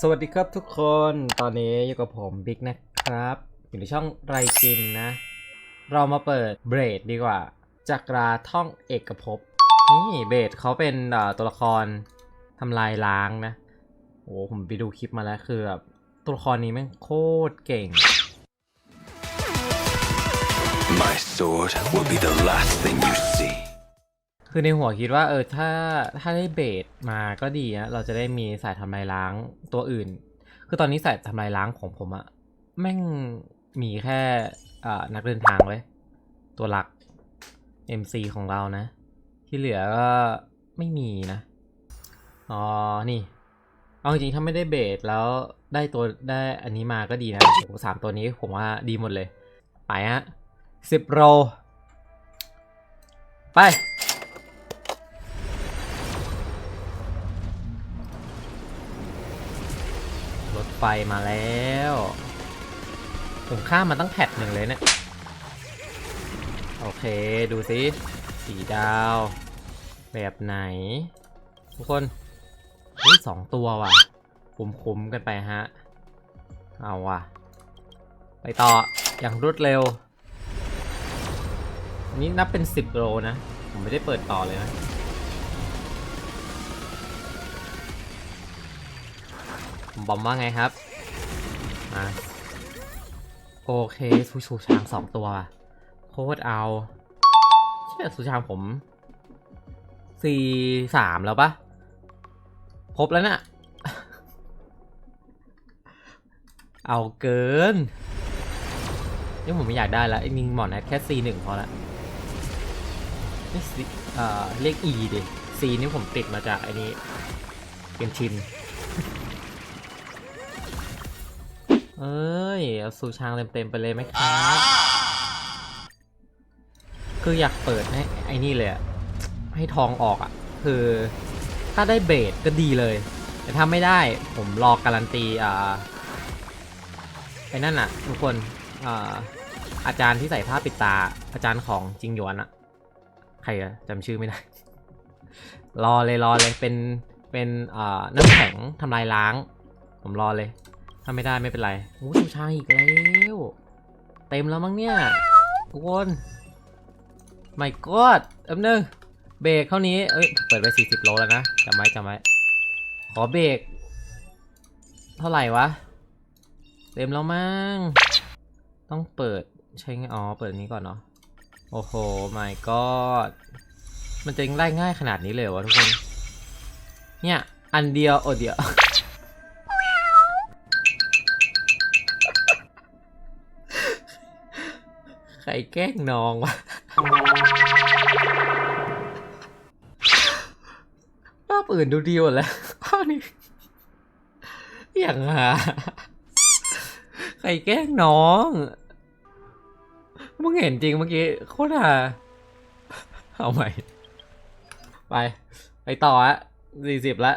สวัสดีครับทุกคน ตอนนี้อยู่กับผมบิ๊กนะครับ อยู่ในช่องไรกินนะ เรามาเปิดเบรดดีกว่า จักราท่องเอกภพ นี่เบรดเขาเป็นตัวละครทำลายล้างนะ โอ้ผมไปดูคลิปมาแล้วคือแบบตัวละครนี้แม่งโคตรเก่ง My sword will be the last thing you see. คือในหัวคิดว่าเออถ้าถ้าได้เบสมาก็ดีนะเราจะได้มีสายทำลายล้างตัวอื่น คือตอนนี้สายทำลายล้างของผมอะแม่งมีแค่อ่นักเดินทางไว้ยตัวหลัก MC ของเรานะ ที่เหลือก็ไม่มีนะ อ๋อ นี่ เอาจริงๆถ้าไม่ได้เบสแล้วได้ตัวได้อันนี้มาก็ดีนะโอ้สามตัวนี้ผมว่าดีหมดเลย ไปฮะสิบโร ไป ไฟมาแล้ว ผมข้ามมาตั้งแพทหนึ่งเลยเนี่ย โอเคดูสิสีดาว แบบไหน ทุกคนนี่สองตัวว่ะ คุ้มๆกันไปฮะ เอาว่ะ ไปต่ออย่างรวดเร็ว นี่นับเป็น 10 โลนะ ผมไม่ได้เปิดต่อเลยนะ บอมว่าไงครับมาโอเคซูชูช้างสองตัวโคตรเอาเชื่อซูช้างผมสี่สามแล้วปะครบแล้วน่ะเอาเกินนี่ผมไม่อยากได้แล้วไอ้มิงหมอนแค่ C หนึ่งพอละนี่ C เอ่อเรียก E ดิ C นี่ผมติดมาจากไอ้นี้เกนชิน เอ้ย เอาสูชางเต็มๆไปเลยไหมครับ คืออยากเปิดให้ไอ้นี่เลยอะให้ทองออกอะคือถ้าได้เบสก็ดีเลย แต่ถ้าไม่ได้ผมรอการันตีอ่าไอ้นั่นอะทุกคนอ่าอาจารย์ที่ใส่ผ้าปิดตาอาจารย์ของจริงหยวนอะใครอะจำชื่อไม่ได้ รอเลยรอเลยเป็นเป็นอ่าน้ำแข็งทำลายล้าง ผมรอเลย ถ้าไม่ได้ไม่เป็นไรโอ้ชูชางอีกแล้ว เต็มแล้วมั้งเนี่ยทุกคนไม่กอดแป๊บนึงเบรกเท่านี้ เอ้ย เปิดไป40 โลแล้วนะจำไว้จำไว้ ขอเบรก เท่าไหร่วะ เต็มแล้วมั้ง ต้องเปิดใช้ไงอ๋อ เปิดนี้ก่อนเนาะ โอ้โหไม่กอดมันจะได้ง่ายขนาดนี้เลยวะทุกคน เนี่ย อันเดียวโอเดียว ครแกล้งน้องวะภาพอื่นดูดีหมดแล้วภาพนี้อย่างหาใครแกล้งน้องมึงเห็นจริงเมื่อกี้โคตรหาเอาใหม่ ไป ไปต่ออะสี่สิบละ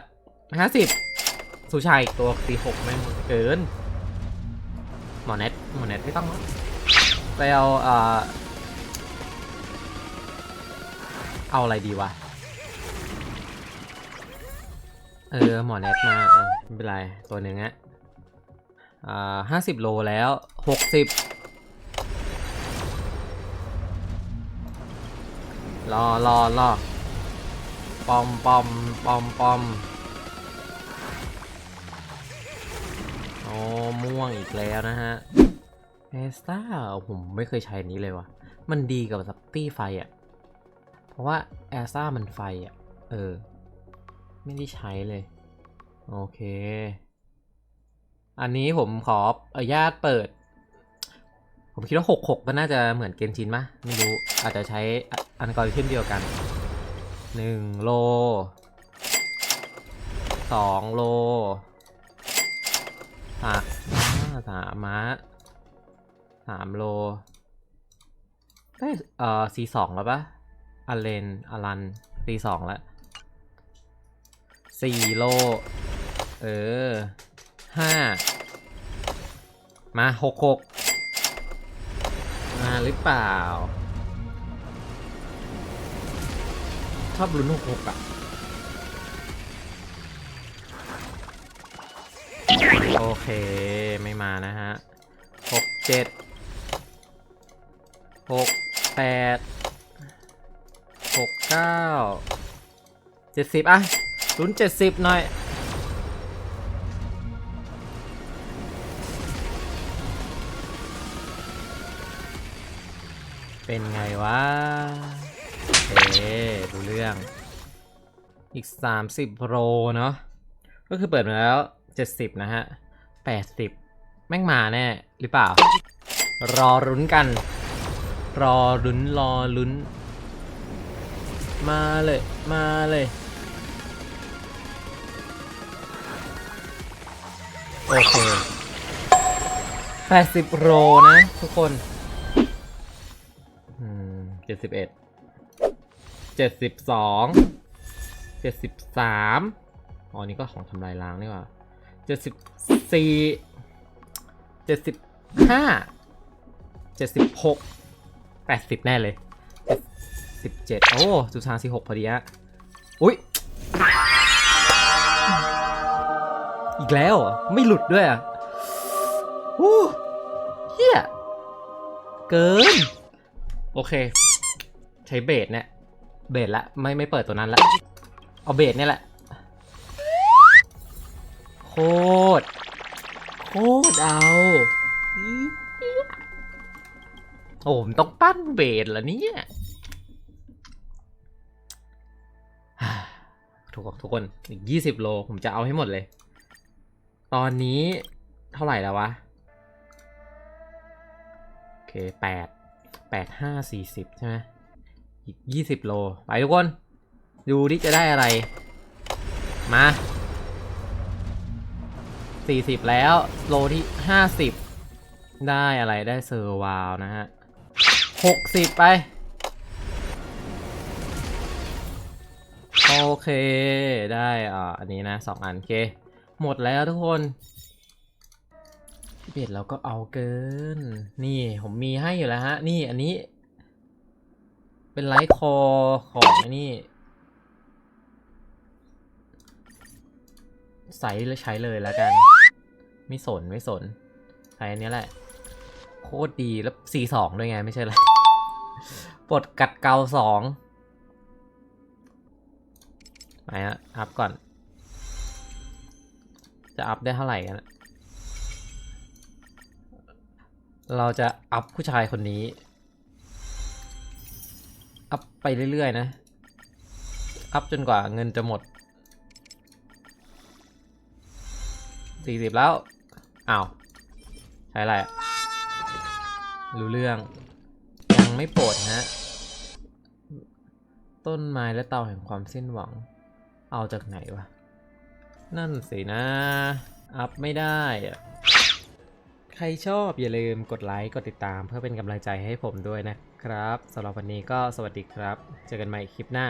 ห้าสิบสุชายอีกตัวสี่หกแม่เกิน หมอเน็ตหมอเน็ตไม่ต้องแล้ว ไปเอาเอ่อเอาอะไรดีวะ เออ หมอเน็ตมาไม่เป็นไร ตัวหนึ่งอะอ่าห้าสิบโลแล้วหกสิบรอรอรอปอมปอมปอมปอมโอ้ม่วงอีกแล้วนะฮะ เอสตาผมไม่เคยใช้อันนี้เลยวะมันดีกับซัปปี้ไฟอะ่ะ เพราะว่าแอสตามันไฟอะ่ะ เออ ไม่ได้ใช้เลย โอเค อันนี้ผมขออนุญาตเปิด ผมคิดว่า 66 ก็น่าจะเหมือนเกนชินมะไม่รู้ อาจจะใช้อันกอริทึมเดียวกัน 1 โล 2 โลอะสามมา สามโลได้เอ่อซีสองแล้วปะอเลนอลันซีสองแล้วสี่โล เออห้ามาหกหกมาหรือเปล่า ชอบลุ้นหกหกอะโอเค ไม่มานะฮะหกเจ็ด หกแปดหกเก้าเจ็ดสิบอะลุ้นเจ็ดสิบหน่อยเป็นไงวะโอเคดูเรื่อง อีก 30โปรเนาะ ก็คือเปิดมาแล้ว 70 นะฮะ 80 แม่งมาแน่ หรือเปล่า รอรุ้นกัน รอลุ้นรอลุ้น มาเลย มาเลย โอเคแปดสิบโรนะ ทุกคนเจ็ดสิบเอ็ดเจ็ดสิบสองเจ็ดสิบสามอ๋อนี่ก็ของทำลายล้างนี่ว่าเจ็ดสิบสี่เจ็ดสิบห้าเจ็ดสิบหก 80 แน่เลย17 โอ้สุดทาง46พอดีฮะอุ้ยอีกแล้วไม่หลุดด้วยอะอู้เฮียเกิน โอเค ใช้เบสเนี่ย เบสละไม่ไม่เปิดตัวนั้นละเอาเบสเนี่ยแหละ โคตร โคตรเอา โอ้ผมต้องปั้นเบสเหรอเนี่ยทุกทุกคนอีกยี่สิบโลผมจะเอาให้หมดเลย ตอนนี้เท่าไหร่แล้ววะ โอเคแปดแปดห้าสี่สิบใช่ไหมอีกยี่สิบโล ไปทุกคน ดูที่จะได้อะไร มาสี่สิบแล้ว โลที่ห้าสิบได้อะไรได้เซอร์วาวนะฮะ หกสิบไป โอเค ได้อ่าอันนี้นะสองอัน โอเค หมดแล้วทุกคนเบ็ดเราก็เอาเกิน นี่ผมมีให้อยู่แล้วฮะ นี่อันนี้ เป็นไลท์คอของไอ้นี่ใส่แล้วใช้เลยแล้วกัน ไม่สนไม่สน ใช้อันนี้แหละ โคตรดีแล้ว C2 ด้วยไงไม่ใช่หรอ ปลดกัดเกาสองไปฮะอัพก่อน จะอัพได้เท่าไหร่กันเราจะอัพผู้ชายคนนี้ อัพไปเรื่อยๆนะ อัพจนกว่าเงินจะหมดสี่สิบแล้ว อ้าว ใช้อะไร รู้เรื่อง ไม่โปรดฮะ ต้นไม้และเตาแห่งความสิ้นหวัง เอาจากไหนวะ นั่นสินะ อัพไม่ได้อะใครชอบอย่าลืมกดไลค์ กดติดตามเพื่อเป็นกำลังใจให้ผมด้วยนะครับสำหรับวันนี้ก็สวัสดีครับ เจอกันใหม่คลิปหน้า